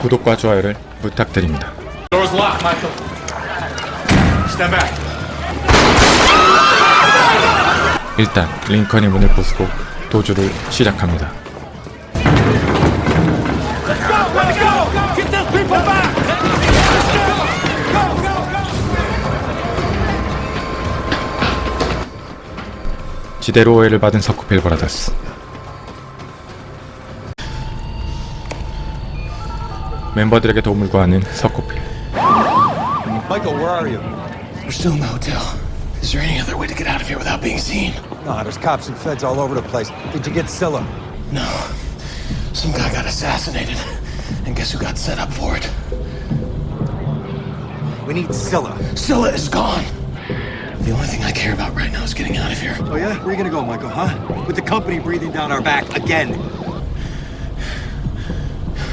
구독과 좋아요를 부탁드립니다. Door's locked, Michael. Stand back. 일단 링컨이 문을 부수고 도주를 시작합니다. Let's go! Get those people back! Go, go, go! 지대로 오해를 받은 서쿠필 브라더스. 멤버들에게 도움을 구하는 서쿠필. Michael, where are you? We're still in the hotel. Is there any other way to get out of here without being seen? No, there's cops and feds all over the place. Did you get Scylla? No. Some guy got assassinated. And guess who got set up for it? We need Scylla. Scylla is gone. The only thing I care about right now is getting out of here. Oh, yeah? Where are you gonna go, Michael, huh? With the company breathing down our back again.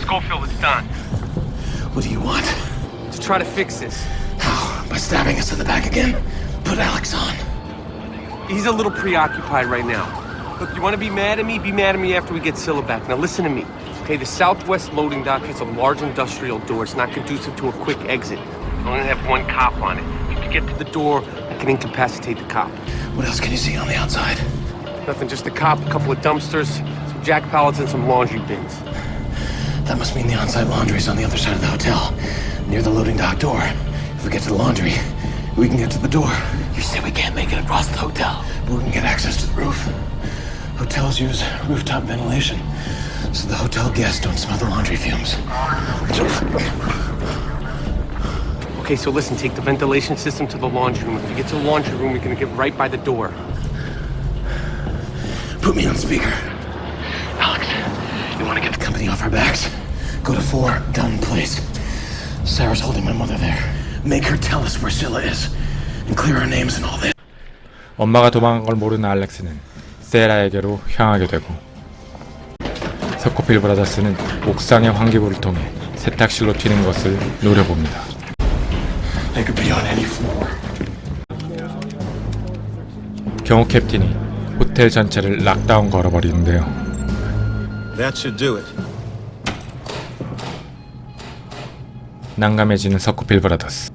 Schofield, it's done. What do you want? To try to fix this. How? By stabbing us in the back again? Put Alex on. He's a little preoccupied right now. Look, you want to be mad at me? Be mad at me after we get Scylla back. Now listen to me. Okay, the southwest loading dock has a large industrial door. It's not conducive to a quick exit. I only have one cop on it. If you get to the door, I can incapacitate the cop. What else can you see on the outside? Nothing, just a cop, a couple of dumpsters, some jack pallets, and some laundry bins. That must mean the on-site laundry is on the other side of the hotel, near the loading dock door. If we get to the laundry, we can get to the door. You say we can't make it across the hotel, but we can get access to the roof. Hotels use rooftop ventilation, so the hotel guests don't smell the laundry fumes. Okay, so listen, take the ventilation system to the laundry room. If you get to the laundry room, we're gonna get right by the door. Put me on speaker. Company off our backs? Go to four Dunn Place. Sarah's holding my mother there. Make her tell us where Scylla is, and clear our names and all that. 엄마가 도망간 걸 모르는 알렉스는 세라에게로 향하게 되고 서코필 브라더스는 옥상의 환기구를 통해 세탁실로 튀는 것을 노려봅니다. They could be on any floor. 경호 캡틴이 호텔 전체를 락다운 걸어버리는데요. That should do it. 난감해지는 서코필 브라더스.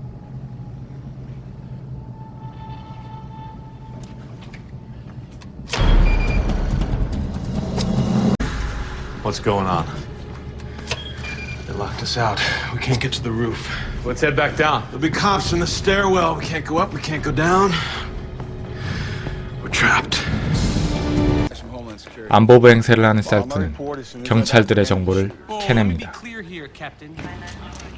What's going on? They locked us out. We can't get to the roof. Let's head back down. There'll be cops in the stairwell. We can't go up. We can't go down. We're trapped. 안보부 행세를 하는 셀프는 경찰들의 정보를 캐냅니다.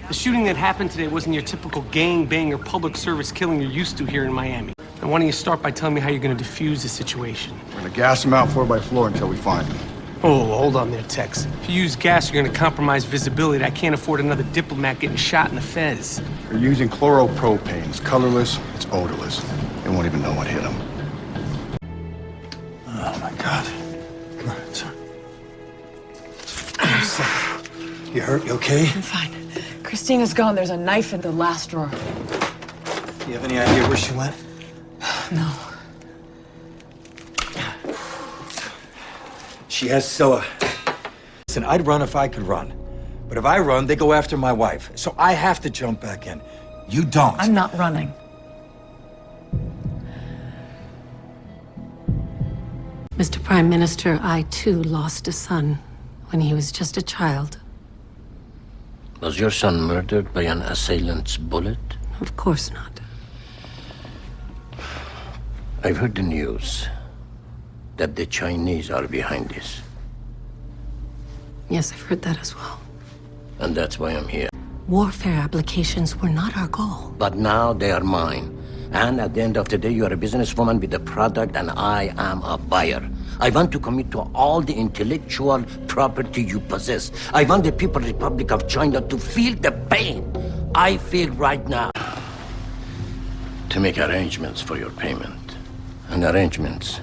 Be clear here, Captain. The shooting that happened today wasn't your typical gang bang or public service killing you're used to here in Miami. Now, why don't you start by telling me how you're going to defuse the situation? We're gonna gas them out floor by floor until we find them. Oh, hold on there, Tex. If you use gas, you're going to compromise visibility. I can't afford another diplomat getting shot in the fez. They're using chloropropane. It's colorless, it's odorless. They won't even know what hit them. Oh, my God. Come on, son. You hurt? You okay? I'm fine. Christina's gone. There's a knife in the last drawer. Do you have any idea where she went? No. She has Scylla. Uh, listen, I'd run if I could run. But if I run, they go after my wife. So I have to jump back in. You don't. I'm not running. Mr. Prime Minister, I too lost a son when he was just a child. Was your son murdered by an assailant's bullet? Of course not. I've heard the news that the Chinese are behind this, Yes, I've heard that as well. and that's why I'm here. Warfare applications were not our goal. But now they are mine. And at the end of the day, you are a businesswoman with a product, and I am a buyer. I want to commit to all the intellectual property you possess. I want the People Republic of China to feel the pain I feel right now. To make arrangements for your payment, and arrangements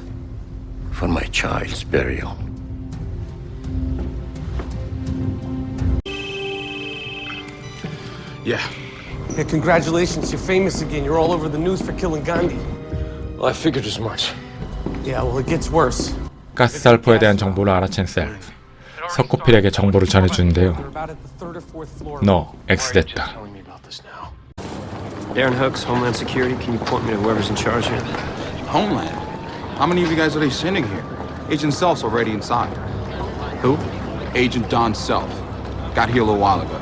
for my child's burial. Yeah. Yeah, congratulations. You're famous again. You're all over the news for killing Gandhi. Well, I figured as much. Yeah, well, it gets worse. 가스살포에 대한 정보를 알아챈 셀프. 석고필에게 정보를 전해주는데요. 너 X됐다. Telling me about this now. Darren Hooks, Homeland Security. Can you point me to whoever's in charge here? Homeland. How many of you guys are they sending here? Agent Self's already inside. Who? Agent Don Self. Got here a little while ago.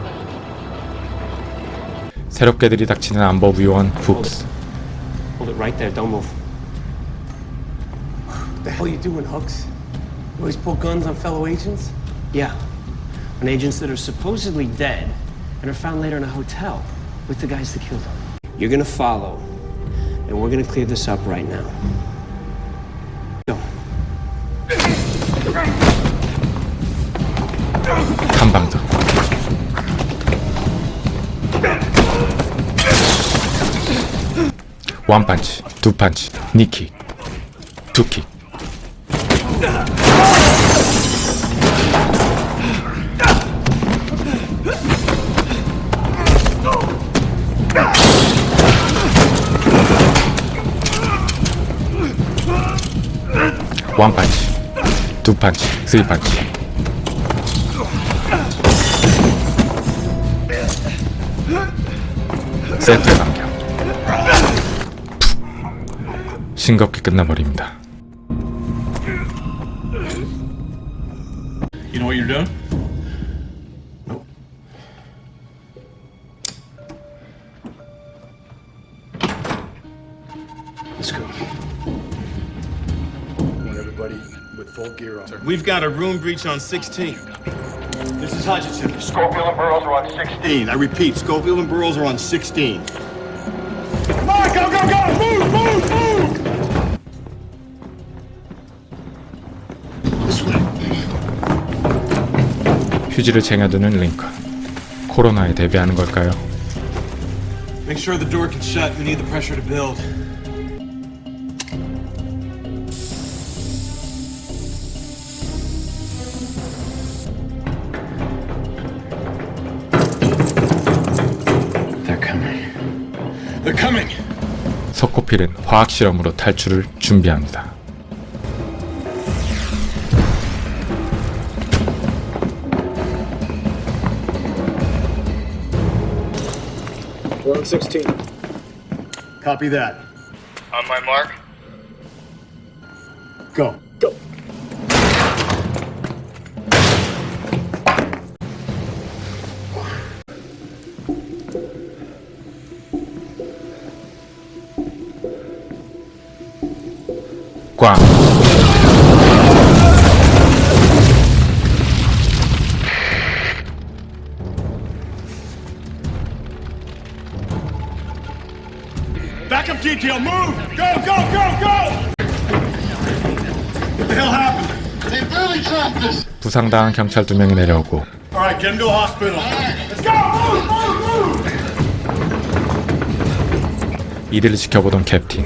새롭게 들이 닥치는 훅스. Hold it right there. Don't move. What the hell you doing, Hooks? You always pull guns on fellow agents? Yeah. On agents that are supposedly dead and are found later in a hotel with the guys that killed them. You're gonna follow, and we're gonna clear this up right now. Go. 한 방 더. 원 판치, 두 판치, 니킥, 두 킥. 원 판치, 두 판치, 쓰리 판치. 세트. 푹. 싱겁게 끝나버립니다. You know what you're? Let's go. Want everybody with full gear on. We've got a room breach on 16. This is Hutchinson. Schofield and Burroughs are on 16. I repeat, Schofield and Burroughs are on 16. 휴지를 쟁여두는 링컨. 코로나에 대비하는 걸까요? Make sure the door can shut. We need the pressure to build. They're coming. They're coming! 석고필은 화학 실험으로 탈출을 준비합니다. We're on 16. Copy that. On my mark. Go. Go. 꽝! Backup detail, move! Go, go, go, go! What the hell happened? They barely trapped us! 부상당한 경찰 두 명이 내려오고 All right, get him to the hospital. Let's go! Move, move, move! 이들을 지켜보던 캡틴.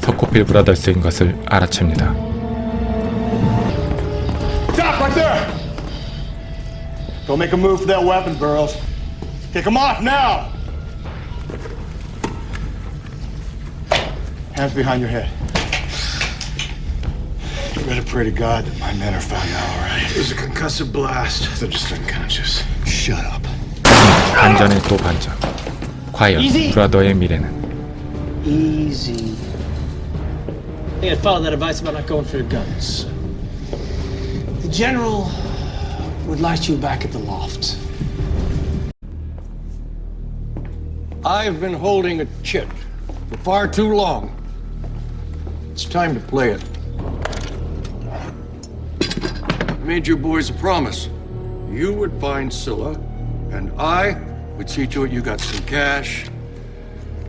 석고필 브라더스인 것을 알아챕니다. Don't make a move for that weapon, Burroughs. Take him off now! Hands behind your head. You better pray to God that my men are found now, all right? It was a concussive blast. They're just unconscious. Shut up. 반전에 또 반전. 과연 브라더의 미래는 Easy. I think I'd follow that advice about not going for the guns. The general would light you back at the loft. I've been holding a chit for far too long. It's time to play it. I made you boys a promise. You would find Scylla, and I would see to it you got some cash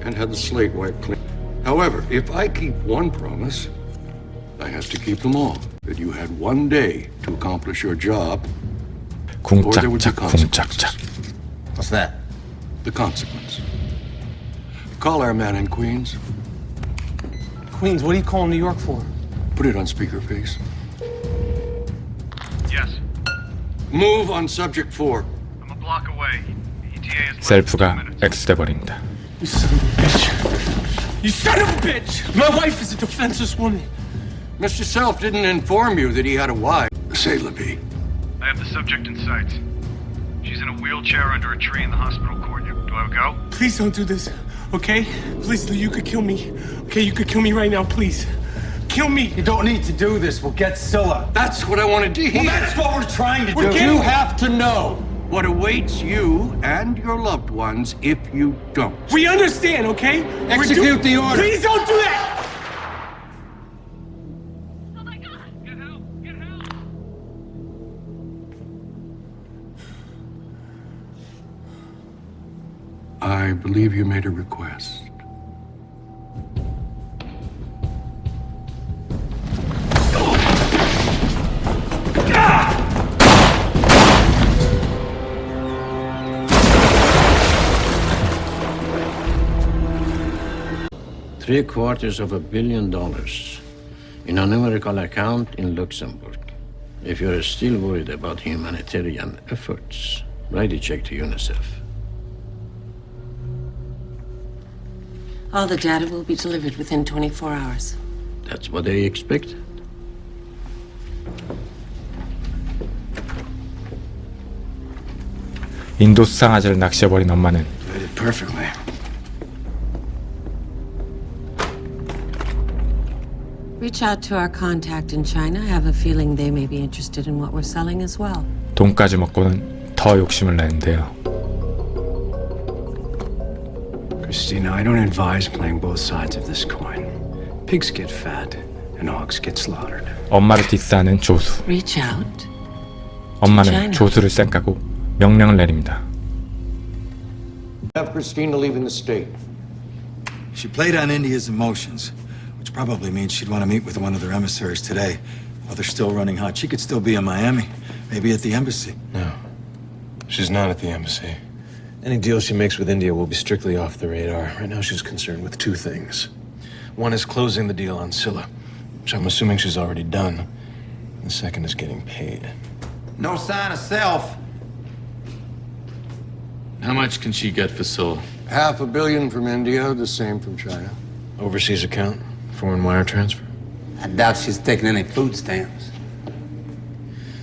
and had the slate wiped clean. However, if I keep one promise, I have to keep them all. That you had one day to accomplish your job, 궁짝짝 궁짝짝. What's that? The consequence. Call our man in Queens. Queens, what are you calling New York for? Put it on speaker, please. Yes, Move on subject four. I'm a block away. ETA is 셀프가 X돼 버립니다. You son of a bitch. You son of a bitch! My wife is a defenseless woman. Mr. Self didn't inform you that he had a wife. Say, Libby. I have the subject in sight. She's in a wheelchair under a tree in the hospital courtyard. Do I go? Please don't do this, okay? Please, you could kill me. Okay, you could kill me right now, please. Kill me. You don't need to do this. We'll get Scylla. That's what I wanted to hear. Well, that's what we're trying to We're do. getting- You have to know what awaits you and your loved ones if you don't. We understand, okay? We're Execute the order. Please don't do that! I believe you made a request. Three quarters of a billion dollars in a numerical account in Luxembourg. If you're still worried about humanitarian efforts, write a check to UNICEF. All the data will be delivered within 24 hours. That's what they expect. 인도 수상아지를 낚시해버린 엄마는 Did it perfectly. Reach out to our contact in China. I have a feeling they may be interested in what we're selling as well. 돈까지 먹고는 더 욕심을 내는데요. Christina, I don't advise playing both sides of this coin. Pigs get fat, and hogs get slaughtered. 엄마를 디스하는 조수. Reach out. 엄마는 조수를 쌩까고 명령을 내립니다. Have Christina leaving the state. She played on India's emotions, which probably means she'd want to meet with one of their emissaries today. While they're still running hot, she could still be in Miami, maybe at the embassy. No. She's not at the embassy. Any deal she makes with India will be strictly off the radar. Right now, she's concerned with two things. One is closing the deal on Scylla, which I'm assuming she's already done. The second is getting paid. No sign of self. How much can she get for Scylla? Half a billion from India, the same from China. Overseas account, foreign wire transfer. I doubt she's taking any food stamps.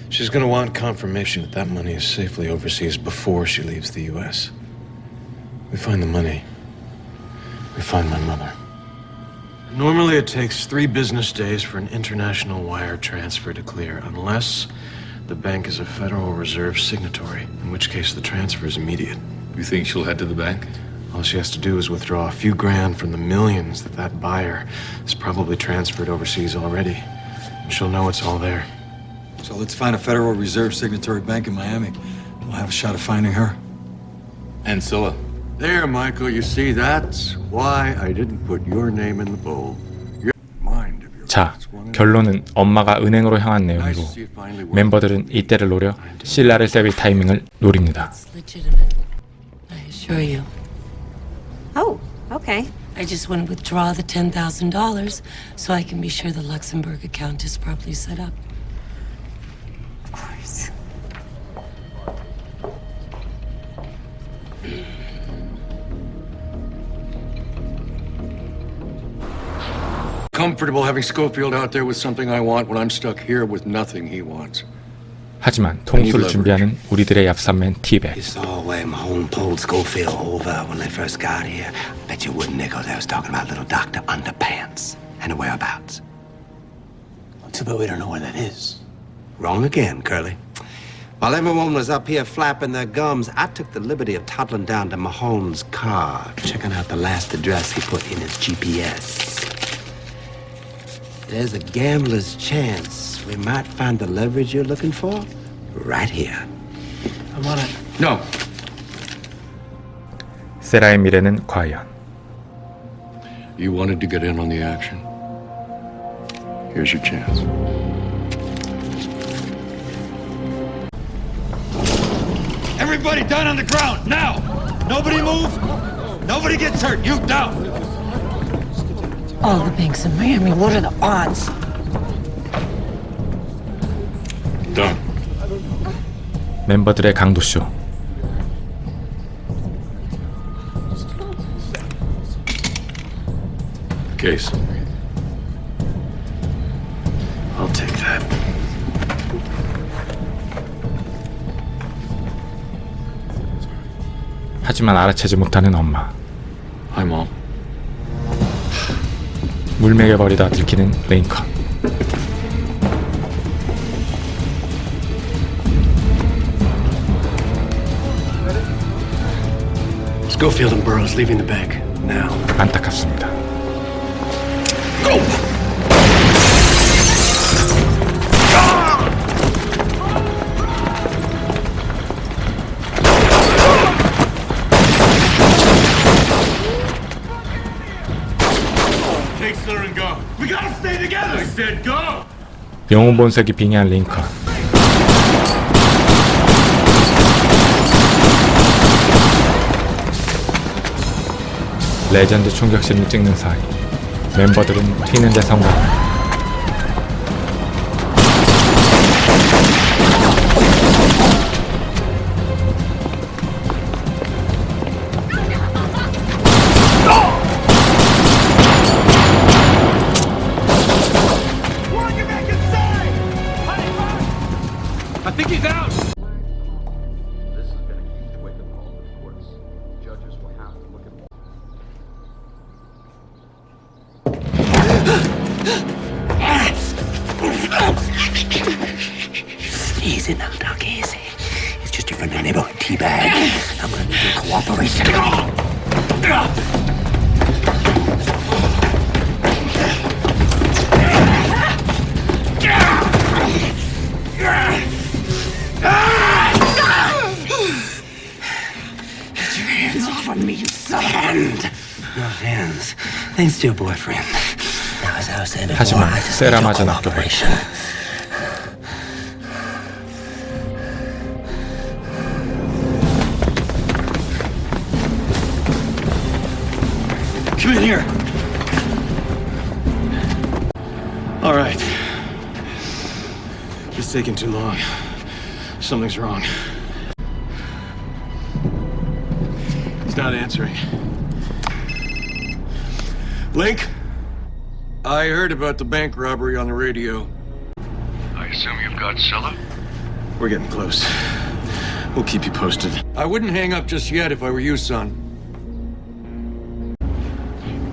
She's gonna want confirmation that that money is safely overseas before she leaves the U.S. We find the money. We find my mother. Normally, it takes three business days for an international wire transfer to clear, unless the bank is a Federal Reserve signatory, in which case the transfer is immediate. You think she'll head to the bank? All she has to do is withdraw a few grand from the millions that that buyer has probably transferred overseas already. And she'll know it's all there. So let's find a Federal Reserve signatory bank in Miami. We'll have a shot of finding her. And Scylla. There, Michael, you see, that's why I didn't put your name in the bowl. Your mind of your 자, 결론은 엄마가 은행으로 향한 내용이고 멤버들은 이때를 노려 신라를 세빌 타이밍을 노립니다. Legitimate. I assure you. Oh, okay. I just want to withdraw the $10,000 so I can be sure the Luxembourg account is properly set up. Comfortable having Schofield out there with something I want when I'm stuck here with nothing he wants. 하지만 통수를 준비하는 우리들의 얍삽맨 티백. You saw where Mahone pulled Schofield over when they first got here. Bet you wouldn't, Nichols. I was talking about little Dr. Underpants and the whereabouts. Too bad we don't know where that is. Wrong again, Curly. While everyone was up here flapping their gums, I took the liberty of toddling down to Mahone's car, checking out the last address he put in his GPS. There's a gambler's chance we might find the leverage you're looking for right here. I'm on it. No. 세라의 미래는 과연 You wanted to get in on the action. Here's your chance. Everybody down on the ground, now! Nobody move! Nobody gets hurt, you down! All the banks in Miami, what are the odds? Done. 멤버들의 강도쇼. Case. I'll take that. 하지만 알아채지 못하는 엄마. Hi, Mom. 물매겨버리다 들키는. Now. 안타깝습니다. 영웅 본색이 빙의한 링컨. 레전드 총격신을 찍는 사이 멤버들은 튀는 데 성공합니다. hands. Thanks to your boyfriend. Now, as I was saying before, 하지만 I just need your 세라마저 낚여버리죠. cooperation. Come in here. All right. It's taking too long. Something's wrong. He's not answering. Link? I heard about the bank robbery on the radio. I assume you've got Scylla? We're getting close. We'll keep you posted. I wouldn't hang up just yet if I were you, son.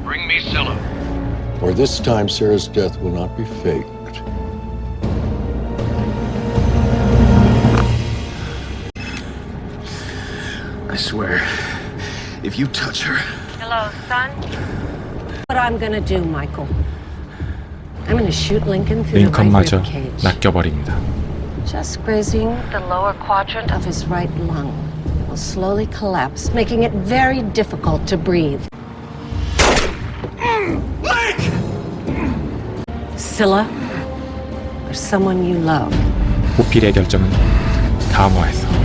Bring me Scylla. For this time, Sarah's death will not be faked. I swear, if you touch her, Hello, son What I'm gonna do, Michael? I'm gonna shoot Lincoln through the right 링컨마저 rib cage, 낚여버립니다. just grazing the lower quadrant of his right lung. It will slowly collapse, making it very difficult to breathe. Scylla, or someone you love. 보필의 결정은 다음화에서